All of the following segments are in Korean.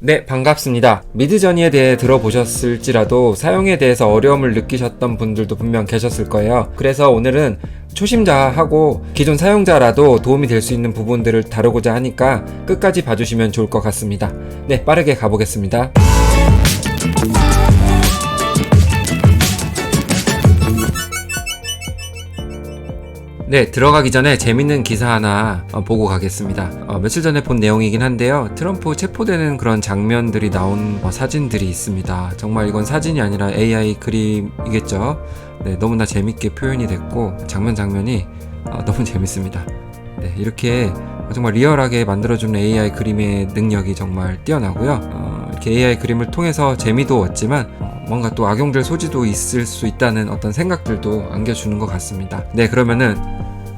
네, 반갑습니다. 미드저니에 대해 들어보셨을지라도 사용에 대해서 어려움을 느끼셨던 분들도 분명 계셨을 거예요. 그래서 오늘은 초심자하고 기존 사용자라도 도움이 될 수 있는 부분들을 다루고자 하니까 끝까지 봐주시면 좋을 것 같습니다. 네, 빠르게 가보겠습니다. 네, 들어가기 전에 재밌는 기사 하나 어, 보고 가겠습니다. 어, 며칠 전에 본 내용이긴 한데요. 트럼프 체포되는 그런 장면들이 나온 어, 사진들이 있습니다. 정말 이건 사진이 아니라 AI 그림이겠죠. 네, 너무나 재밌게 표현이 됐고 장면 장면이 어, 너무 재밌습니다. 네, 이렇게 정말 리얼하게 만들어주는 AI 그림의 능력이 정말 뛰어나고요. 어, AI 그림을 통해서 재미도 얻지만 어, 뭔가 또 악용될 소지도 있을 수 있다는 어떤 생각들도 안겨주는 것 같습니다. 네, 그러면은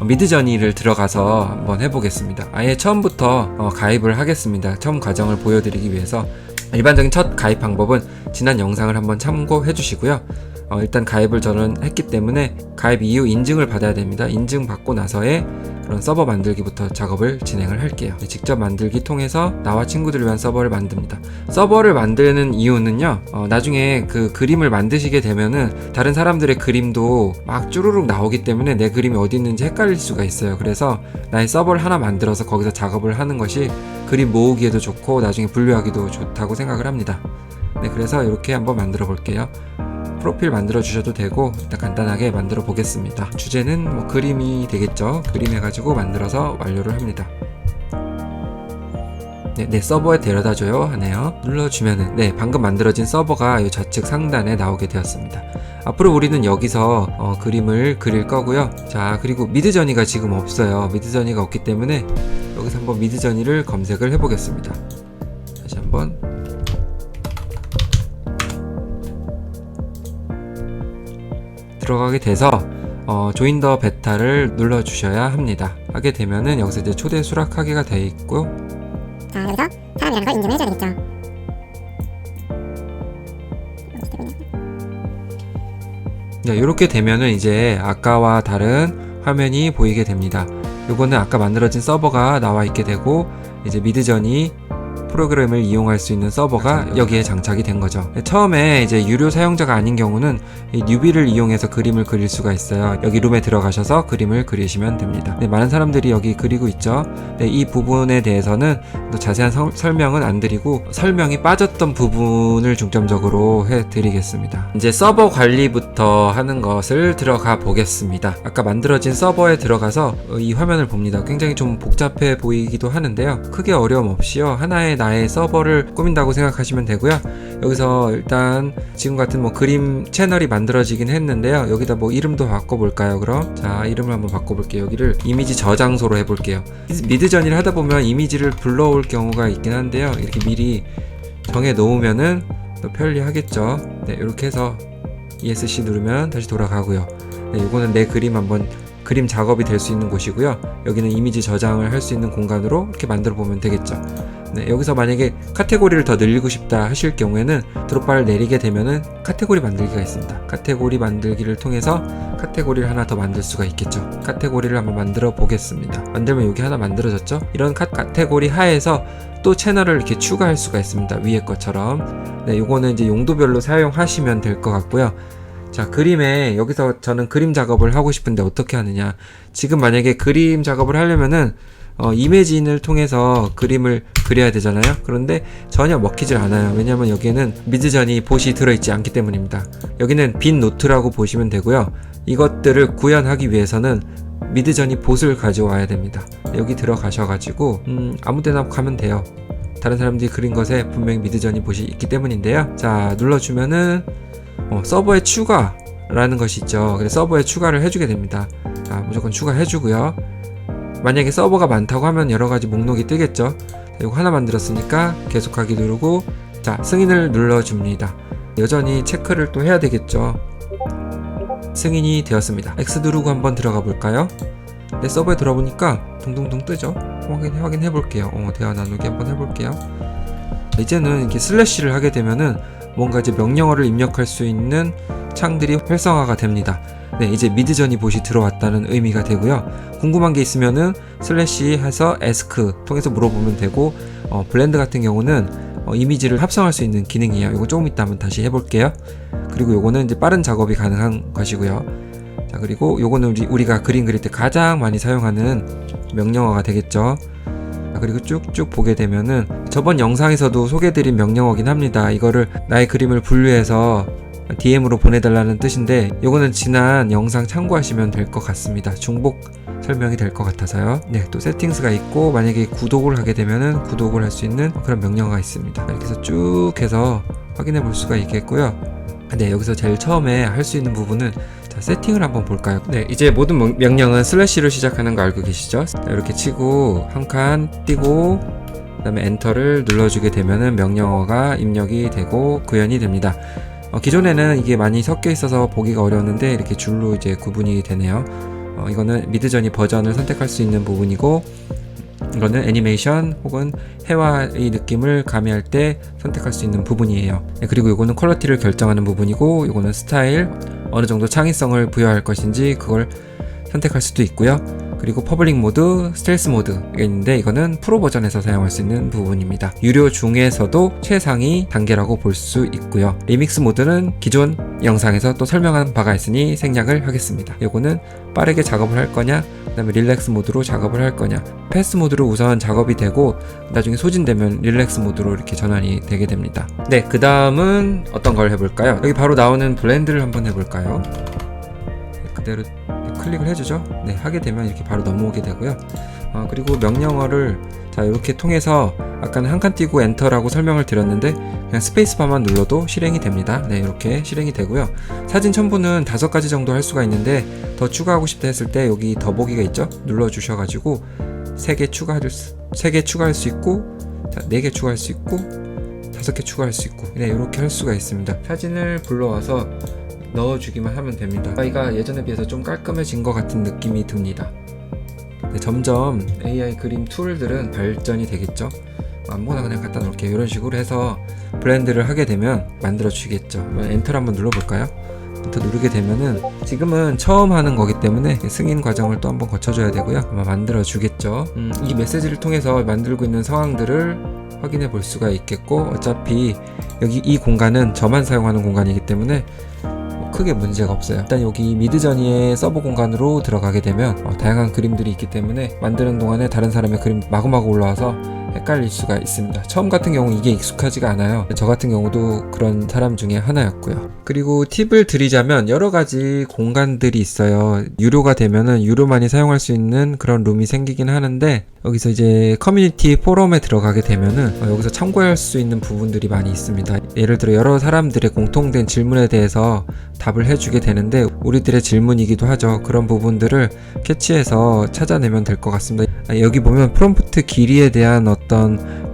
어, 미드저니를 들어가서 한번 해보겠습니다. 아예 처음부터 어, 가입을 하겠습니다. 처음 과정을 보여드리기 위해서 일반적인 첫 가입 방법은 지난 영상을 한번 참고해 주시고요. 어, 일단 가입을 저는 했기 때문에 가입 이후 인증을 받아야 됩니다. 인증 받고 나서의 그런 서버 만들기부터 작업을 진행을 할게요. 네, 직접 만들기 통해서 나와 친구들을 위한 서버를 만듭니다. 서버를 만드는 이유는요, 어, 나중에 그 그림을 만드시게 되면은 다른 사람들의 그림도 막 쭈루룩 나오기 때문에 내 그림이 어디 있는지 헷갈릴 수가 있어요. 그래서 나의 서버를 하나 만들어서 거기서 작업을 하는 것이 그림 모으기에도 좋고 나중에 분류하기도 좋다고 생각을 합니다. 네, 그래서 이렇게 한번 만들어 볼게요. 프로필 만들어 주셔도 되고 일단 간단하게 만들어 보겠습니다. 주제는 뭐 그림이 되겠죠. 그림 해가지고 만들어서 완료를 합니다. 네, 내 서버에 데려다 줘요 하네요. 눌러주면은 네 방금 만들어진 서버가 이 좌측 상단에 나오게 되었습니다. 앞으로 우리는 여기서 어, 그림을 그릴 거고요. 자 그리고 미드저니가 지금 없어요. 미드저니가 없기 때문에 여기서 한번 미드저니를 검색을 해보겠습니다. 다시 한번 들어가게 돼서 어, 조인 더 베타를 눌러 주셔야 합니다. 하게 되면은 여기서 이제 초대 수락하기가 돼 있고 자 여기서 사람이라는 걸 인증을 해줘야 되겠죠 네, 이렇게 되면은 이제 아까와 다른 화면이 보이게 됩니다. 요거는 아까 만들어진 서버가 나와 있게 되고 이제 미드전이 프로그램을 이용할 수 있는 서버가 여기에 장착이 된 거죠. 네, 처음에 이제 유료 사용자가 아닌 경우는 이 뉴비를 이용해서 그림을 그릴 수가 있어요. 여기 룸에 들어가셔서 그림을 그리시면 됩니다. 네, 많은 사람들이 여기 그리고 있죠. 네, 이 부분에 대해서는 또 자세한 설- 설명은 안 드리고 설명이 빠졌던 부분을 중점적으로 해드리겠습니다. 이제 서버 관리부터 하는 것을 들어가 보겠습니다. 아까 만들어진 서버에 들어가서 어, 이 화면을 봅니다. 굉장히 좀 복잡해 보이기도 하는데요. 크게 어려움 없이요. 하나 의 나의 서버를 꾸민다고 생각하시면 되고요. 여기서 일단 지금 같은 뭐 그림 채널이 만들어지긴 했는데요. 여기다 뭐 이름도 바꿔볼까요? 그럼 자 이름을 한번 바꿔볼게요. 여기를 이미지 저장소로 해볼게요. 미드전이를 하다 보면 이미지를 불러올 경우가 있긴 한데요. 이렇게 미리 정해 놓으면은 또 편리하겠죠. 네, 이렇게 해서 ESC 누르면 다시 돌아가고요. 네, 이거는 내 그림 한번 그림 작업이 될 수 있는 곳이고요. 여기는 이미지 저장을 할 수 있는 공간으로 이렇게 만들어 보면 되겠죠. 네, 여기서 만약에 카테고리를 더 늘리고 싶다 하실 경우에는 드롭바를 내리게 되면은 카테고리 만들기가 있습니다. 카테고리 만들기를 통해서 카테고리를 하나 더 만들 수가 있겠죠. 카테고리를 한번 만들어 보겠습니다. 만들면 여기 하나 만들어졌죠? 이런 카, 카테고리 하에서 또 채널을 이렇게 추가할 수가 있습니다. 위에 것처럼. 네, 요거는 이제 용도별로 사용하시면 될 것 같고요. 자, 그림에 여기서 저는 그림 작업을 하고 싶은데 어떻게 하느냐. 지금 만약에 그림 작업을 하려면은 어, 이미진을 통해서 그림을 그려야 되잖아요. 그런데 전혀 먹히질 않아요. 왜냐면 여기에는 미드전이 봇이 들어있지 않기 때문입니다. 여기는 빈 노트라고 보시면 되고요. 이것들을 구현하기 위해서는 미드전이 봇을 가져와야 됩니다. 여기 들어가셔가지고 음, 아무 데나 가면 돼요. 다른 사람들이 그린 것에 분명히 미드전이 봇이 있기 때문인데요. 자 눌러주면은 어, 서버에 추가라는 것이 있죠. 그래서 서버에 추가를 해주게 됩니다. 자 무조건 추가해주고요. 만약에 서버가 많다고 하면 여러 가지 목록이 뜨겠죠. 자, 이거 하나 만들었으니까 계속하기 누르고 자 승인을 눌러줍니다. 여전히 체크를 또 해야 되겠죠. 승인이 되었습니다. X 누르고 한번 들어가 볼까요? 내 서버에 들어보니까 둥둥둥 뜨죠. 확인 확인해 볼게요. 어, 대화 나누기 한번 해볼게요. 이제는 이렇게 슬래시를 하게 되면은 뭔가 이제 명령어를 입력할 수 있는 창들이 활성화가 됩니다. 네, 이제 미드전이 봇이 들어왔다는 의미가 되고요. 궁금한 게 있으면은 슬래시 해서 에스크 통해서 물어보면 되고 어, 블렌드 같은 경우는 어, 이미지를 합성할 수 있는 기능이에요. 이거 조금 이따 한번 다시 해볼게요. 그리고 요거는 이제 빠른 작업이 가능한 것이고요. 자 그리고 요거는 우리, 우리가 그림 그릴 때 가장 많이 사용하는 명령어가 되겠죠. 자, 그리고 쭉쭉 보게 되면은 저번 영상에서도 소개해드린 명령어긴 합니다. 이거를 나의 그림을 분류해서 DM으로 보내달라는 뜻인데 요거는 지난 영상 참고하시면 될 것 같습니다. 중복 설명이 될 것 같아서요. 네, 또 세팅스가 있고 만약에 구독을 하게 되면은 구독을 할 수 있는 그런 명령어가 있습니다. 이렇게 해서 쭉 해서 확인해 볼 수가 있겠고요. 네, 여기서 제일 처음에 할 수 있는 부분은 자, 세팅을 한번 볼까요? 네, 이제 모든 명- 명령은 슬래시로 시작하는 거 알고 계시죠? 자, 이렇게 치고 한 칸 띄고 그다음에 엔터를 눌러주게 되면은 명령어가 입력이 되고 구현이 됩니다. 어, 기존에는 이게 많이 섞여 있어서 보기가 어려웠는데 이렇게 줄로 이제 구분이 되네요. 어, 이거는 미드저니 버전을 선택할 수 있는 부분이고 이거는 애니메이션 혹은 회화의 느낌을 가미할 때 선택할 수 있는 부분이에요. 네, 그리고 이거는 퀄러티를 결정하는 부분이고 이거는 스타일 어느 정도 창의성을 부여할 것인지 그걸 선택할 수도 있고요. 그리고 퍼블릭 모드, 스텔스 모드가 있는데 이거는 프로 버전에서 사용할 수 있는 부분입니다. 유료 중에서도 최상위 단계라고 볼 수 있고요. 리믹스 모드는 기존 영상에서 또 설명한 바가 있으니 생략을 하겠습니다. 이거는 빠르게 작업을 할 거냐, 그 다음에 릴렉스 모드로 작업을 할 거냐. 패스 모드로 우선 작업이 되고 나중에 소진되면 릴렉스 모드로 이렇게 전환이 되게 됩니다. 네, 그 다음은 어떤 걸 해볼까요? 여기 바로 나오는 블렌드를 한번 해볼까요? 네, 그대로 클릭을 해주죠. 네, 하게 되면 이렇게 바로 넘어오게 되고요. 어, 그리고 명령어를 자 이렇게 통해서 아까는 한 칸 띄고 엔터라고 설명을 드렸는데 그냥 스페이스바만 눌러도 실행이 됩니다. 네, 이렇게 실행이 되고요. 사진 첨부는 다섯 가지 정도 할 수가 있는데 더 추가하고 싶다 했을 때 여기 더보기가 있죠? 눌러 주셔가지고 세 개 추가할 수, 세개 추가할 수 있고, 자, 네개 추가할 수 있고, 다섯 개 추가할 수 있고, 네, 이렇게 할 수가 있습니다. 사진을 불러와서 넣어주기만 하면 됩니다. 아이가 예전에 비해서 좀 깔끔해진 것 같은 느낌이 듭니다. 네, 점점 AI 그림 툴들은 발전이 되겠죠. 아무거나 그냥 갖다 놓을게요. 이런 식으로 해서 블렌드를 하게 되면 만들어 주겠죠. 엔터를 한번 눌러볼까요? 엔터 누르게 되면은 지금은 처음 하는 거기 때문에 승인 과정을 또 한번 거쳐줘야 되고요. 아마 만들어 주겠죠. 음, 이 메시지를 통해서 만들고 있는 상황들을 확인해 볼 수가 있겠고 어차피 여기 이 공간은 저만 사용하는 공간이기 때문에 뭐 크게 문제가 없어요. 일단 여기 미드저니의 서버 공간으로 들어가게 되면 어, 다양한 그림들이 있기 때문에 만드는 동안에 다른 사람의 그림 마구마구 올라와서 헷갈릴 수가 있습니다. 처음 같은 경우 이게 익숙하지가 않아요. 저 같은 경우도 그런 사람 중에 하나였고요. 그리고 팁을 드리자면 여러 가지 공간들이 있어요. 유료가 되면은 유료만이 사용할 수 있는 그런 룸이 생기긴 하는데 여기서 이제 커뮤니티 포럼에 들어가게 되면은 어, 여기서 참고할 수 있는 부분들이 많이 있습니다. 예를 들어 여러 사람들의 공통된 질문에 대해서 답을 해주게 되는데 우리들의 질문이기도 하죠. 그런 부분들을 캐치해서 찾아내면 될 것 같습니다. 아, 여기 보면 프롬프트 길이에 대한 어떤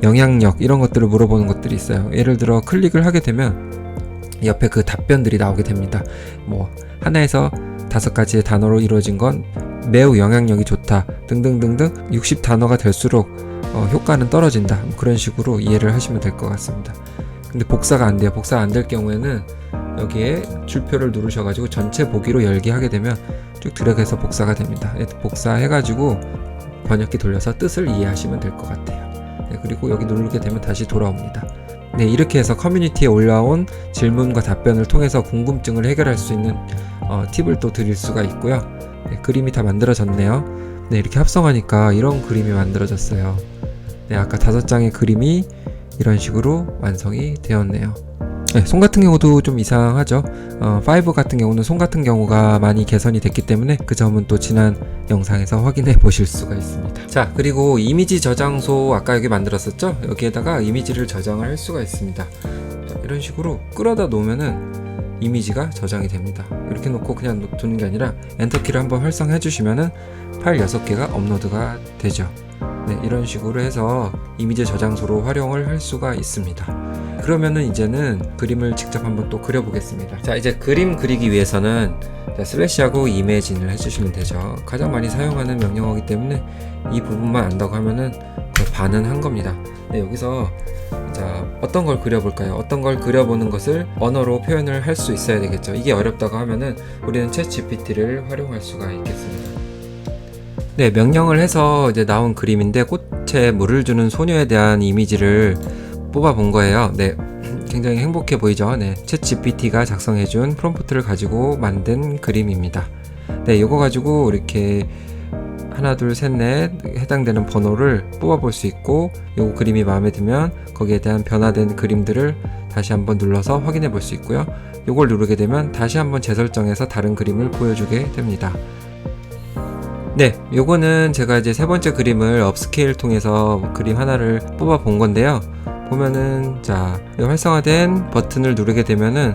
영향력 이런 것들을 물어보는 것들이 있어요. 예를 들어 클릭을 하게 되면 옆에 그 답변들이 나오게 됩니다. 뭐 하나에서 다섯 가지의 단어로 이루어진 건 매우 영향력이 좋다 등등등등 60 단어가 될수록 어, 효과는 떨어진다 뭐 그런 식으로 이해를 하시면 될 것 같습니다. 근데 복사가 안 돼요. 복사가 안될 경우에는 여기에 줄표를 누르셔가지고 전체 보기로 열기 하게 되면 쭉 드래그해서 복사가 됩니다. 예, 복사해가지고 번역기 돌려서 뜻을 이해하시면 될 것 같아요. 네, 그리고 여기 누르게 되면 다시 돌아옵니다. 네, 이렇게 해서 커뮤니티에 올라온 질문과 답변을 통해서 궁금증을 해결할 수 있는 어, 팁을 또 드릴 수가 있고요. 네, 그림이 다 만들어졌네요. 네, 이렇게 합성하니까 이런 그림이 만들어졌어요. 네, 아까 다섯 장의 그림이 이런 식으로 완성이 되었네요. 네, 손 같은 경우도 좀 이상하죠. 어, 5 같은 경우는 손 같은 경우가 많이 개선이 됐기 때문에 그 점은 또 지난 영상에서 확인해 보실 수가 있습니다. 자, 그리고 이미지 저장소 아까 여기 만들었었죠? 여기에다가 이미지를 저장을 할 수가 있습니다. 자, 이런 식으로 끌어다 놓으면은 이미지가 저장이 됩니다. 이렇게 놓고 그냥 놓- 두는 게 아니라 엔터키를 한번 활성해 주시면은 파일 6개가 업로드가 되죠. 네, 이런 식으로 해서 이미지 저장소로 활용을 할 수가 있습니다. 그러면은 이제는 그림을 직접 한번 또 그려보겠습니다. 자, 이제 그림 그리기 위해서는 자, 슬래시하고 이매진을 해주시면 되죠. 가장 많이 사용하는 명령어기 때문에 이 부분만 안다고 하면은 반은 한 겁니다. 네, 여기서 자, 어떤 걸 그려볼까요? 어떤 걸 그려보는 것을 언어로 표현을 할 수 있어야 되겠죠. 이게 어렵다고 하면은 우리는 챗 GPT를 활용할 수가 있겠습니다. 네, 명령을 해서 이제 나온 그림인데 꽃에 물을 주는 소녀에 대한 이미지를 뽑아 본 거예요. 네. 굉장히 행복해 보이죠? 네. 챗 GPT가 작성해 준 프롬프트를 가지고 만든 그림입니다. 네, 이거 가지고 이렇게 하나, 둘, 셋, 넷 해당되는 번호를 뽑아 볼 수 있고, 요 그림이 마음에 들면 거기에 대한 변화된 그림들을 다시 한번 눌러서 확인해 볼 수 있고요. 요걸 누르게 되면 다시 한번 재설정해서 다른 그림을 보여주게 됩니다. 네, 요거는 제가 이제 세 번째 그림을 업스케일 통해서 그림 하나를 뽑아 본 건데요. 보면은 자, 이 활성화된 버튼을 누르게 되면은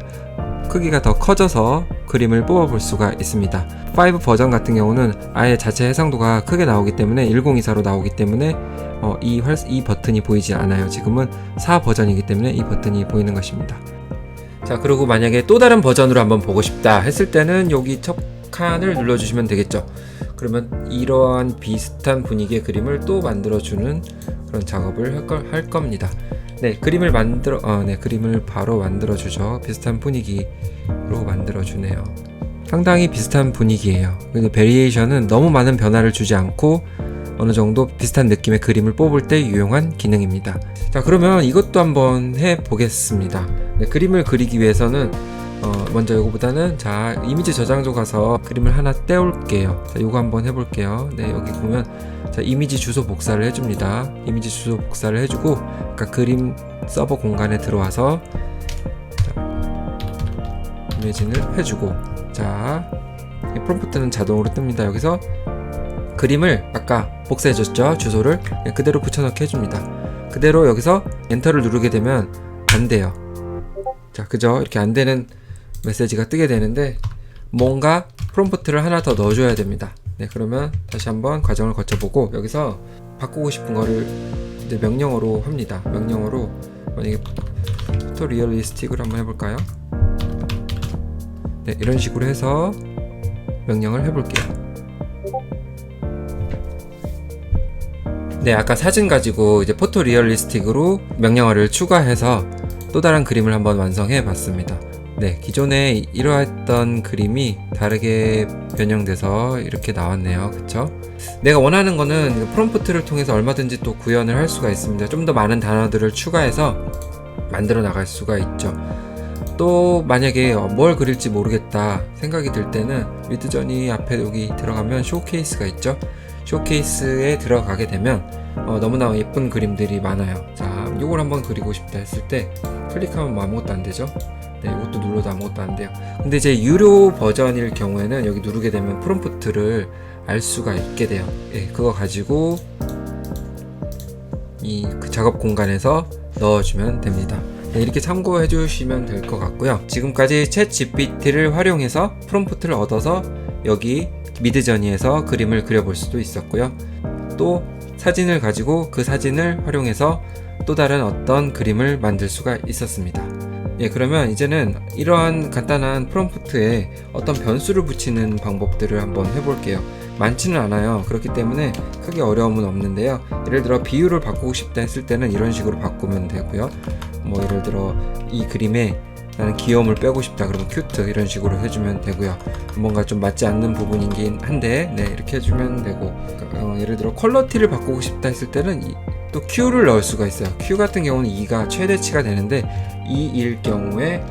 크기가 더 커져서 그림을 뽑아 볼 수가 있습니다. 5 버전 같은 경우는 아예 자체 해상도가 크게 나오기 때문에 1024로 나오기 때문에 어, 이, 활, 이 버튼이 보이지 않아요. 지금은 4 버전이기 때문에 이 버튼이 보이는 것입니다. 자, 그리고 만약에 또 다른 버전으로 한번 보고 싶다 했을 때는 여기 첫 칸을 눌러주시면 되겠죠. 그러면 이러한 비슷한 분위기의 그림을 또 만들어주는 그런 작업을 할, 걸, 할 겁니다. 네, 그림을 만들어, 어, 네, 그림을 바로 만들어주죠. 비슷한 분위기로 만들어주네요. 상당히 비슷한 분위기예요. 근데 베리에이션은 너무 많은 변화를 주지 않고 어느 정도 비슷한 느낌의 그림을 뽑을 때 유용한 기능입니다. 자, 그러면 이것도 한번 해 보겠습니다. 네, 그림을 그리기 위해서는 어, 먼저 이거보다는 자 이미지 저장소 가서 그림을 하나 떼올게요. 자, 이거 한번 해볼게요. 네, 여기 보면 자 이미지 주소 복사를 해줍니다. 이미지 주소 복사를 해주고 아까 그림 서버 공간에 들어와서 자, 이미지를 해주고 자이 프롬프트는 자동으로 뜹니다. 여기서 그림을 아까 복사해줬죠 주소를 네, 그대로 붙여넣기 해줍니다. 그대로 여기서 엔터를 누르게 되면 안 돼요. 자, 그죠? 이렇게 안 되는 메시지가 뜨게 되는데 뭔가 프롬프트를 하나 더 넣어줘야 됩니다. 네, 그러면 다시 한번 과정을 거쳐보고 여기서 바꾸고 싶은 거를 이제 명령어로 합니다. 명령어로 만약에 포토 리얼리스틱으로 한번 해볼까요? 네, 이런 식으로 해서 명령을 해볼게요. 네, 아까 사진 가지고 이제 포토 리얼리스틱으로 명령어를 추가해서 또 다른 그림을 한번 완성해 봤습니다. 네, 기존에 이러했던 그림이 다르게 변형돼서 이렇게 나왔네요. 그쵸? 내가 원하는 거는 프롬프트를 통해서 얼마든지 또 구현을 할 수가 있습니다. 좀 더 많은 단어들을 추가해서 만들어 나갈 수가 있죠. 또 만약에 어, 뭘 그릴지 모르겠다 생각이 들 때는 미드저니 앞에 여기 들어가면 쇼케이스가 있죠. 쇼케이스에 들어가게 되면 어, 너무나 예쁜 그림들이 많아요. 자, 이걸 한번 그리고 싶다 했을 때 클릭하면 뭐 아무것도 안 되죠. 네, 이것도 눌러도 아무것도 안 돼요. 근데 이제 유료 버전일 경우에는 여기 누르게 되면 프롬프트를 알 수가 있게 돼요. 예, 그거 가지고 이 그 작업 공간에서 넣어주면 됩니다. 네, 이렇게 참고해 주시면 될 것 같고요. 지금까지 챗 GPT를 활용해서 프롬프트를 얻어서 여기 미드저니에서 그림을 그려볼 수도 있었고요. 또 사진을 가지고 그 사진을 활용해서 또 다른 어떤 그림을 만들 수가 있었습니다. 예, 그러면 이제는 이러한 간단한 프롬프트에 어떤 변수를 붙이는 방법들을 한번 해볼게요. 많지는 않아요. 그렇기 때문에 크게 어려움은 없는데요. 예를 들어 비율을 바꾸고 싶다 했을 때는 이런 식으로 바꾸면 되고요. 뭐 예를 들어 이 그림에 나는 귀여움을 빼고 싶다 그러면 큐트 이런 식으로 해주면 되고요. 뭔가 좀 맞지 않는 부분이긴 한데 네 이렇게 해주면 되고 어, 예를 들어 퀄러티를 바꾸고 싶다 했을 때는 이- 또 Q를 넣을 수가 있어요. Q 같은 경우는 2가 최대치가 되는데 2일 경우에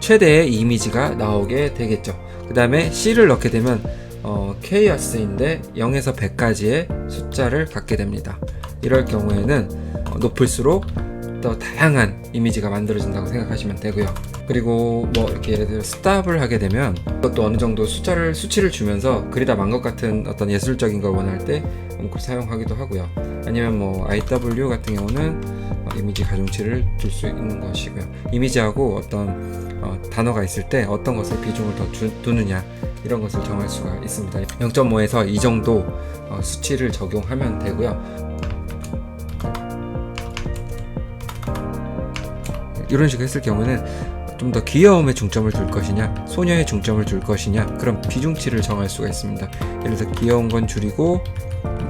최대의 이미지가 나오게 되겠죠. 그 다음에 C를 넣게 되면 어, 케이어스인데 0에서 100까지의 숫자를 갖게 됩니다. 이럴 경우에는 어, 높을수록 더 다양한 이미지가 만들어진다고 생각하시면 되고요. 그리고 뭐 이렇게 예를 들어 스탑을 하게 되면 그것도 어느 정도 숫자를 수치를 주면서 그리다 만 것 같은 어떤 예술적인 걸 원할 때 엉큼 사용하기도 하고요. 아니면 뭐 IW 같은 경우는 어, 이미지 가중치를 줄 수 있는 것이고요. 이미지하고 어떤 어, 단어가 있을 때 어떤 것에 비중을 더 주, 두느냐 이런 것을 정할 수가 있습니다. 0.5에서 이 정도 어, 수치를 적용하면 되고요. 이런 식으로 했을 경우는 좀 더 귀여움에 중점을 둘 것이냐, 소녀에 중점을 둘 것이냐, 그런 비중치를 정할 수가 있습니다. 예를 들어 귀여운 건 줄이고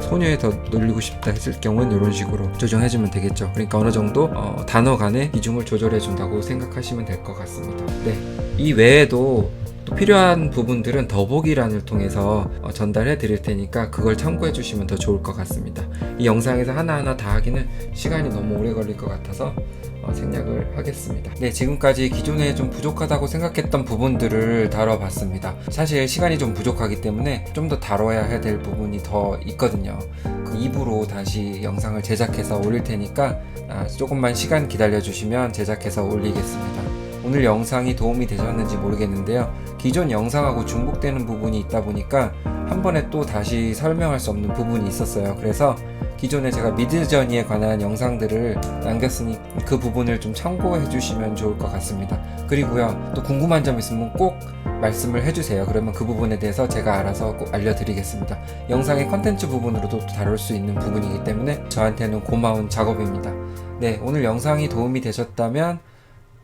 소녀에 더 놀리고 싶다 했을 경우는 이런 식으로 조정해주면 되겠죠. 그러니까 어느 정도 어, 단어 간의 비중을 조절해 준다고 생각하시면 될 것 같습니다. 네, 이 외에도 또 필요한 부분들은 더보기란을 통해서 어, 전달해 드릴 테니까 그걸 참고해 주시면 더 좋을 것 같습니다. 이 영상에서 하나하나 다 하기는 시간이 너무 오래 걸릴 것 같아서 어, 생략을 하겠습니다. 네, 지금까지 기존에 좀 부족하다고 생각했던 부분들을 다뤄봤습니다. 사실 시간이 좀 부족하기 때문에 좀 더 다뤄야 될 부분이 더 있거든요. 그 2부로 다시 영상을 제작해서 올릴 테니까 아, 조금만 시간 기다려 주시면 제작해서 올리겠습니다. 오늘 영상이 도움이 되셨는지 모르겠는데요. 기존 영상하고 중복되는 부분이 있다 보니까 한 번에 또 다시 설명할 수 없는 부분이 있었어요. 그래서 기존에 제가 미드저니에 관한 영상들을 남겼으니 그 부분을 좀 참고해 주시면 좋을 것 같습니다. 그리고요, 또 궁금한 점 있으면 꼭 말씀을 해주세요. 그러면 그 부분에 대해서 제가 알아서 꼭 알려드리겠습니다. 영상의 컨텐츠 부분으로도 또 다룰 수 있는 부분이기 때문에 저한테는 고마운 작업입니다. 네, 오늘 영상이 도움이 되셨다면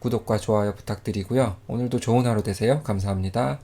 구독과 좋아요 부탁드리고요. 오늘도 좋은 하루 되세요. 감사합니다.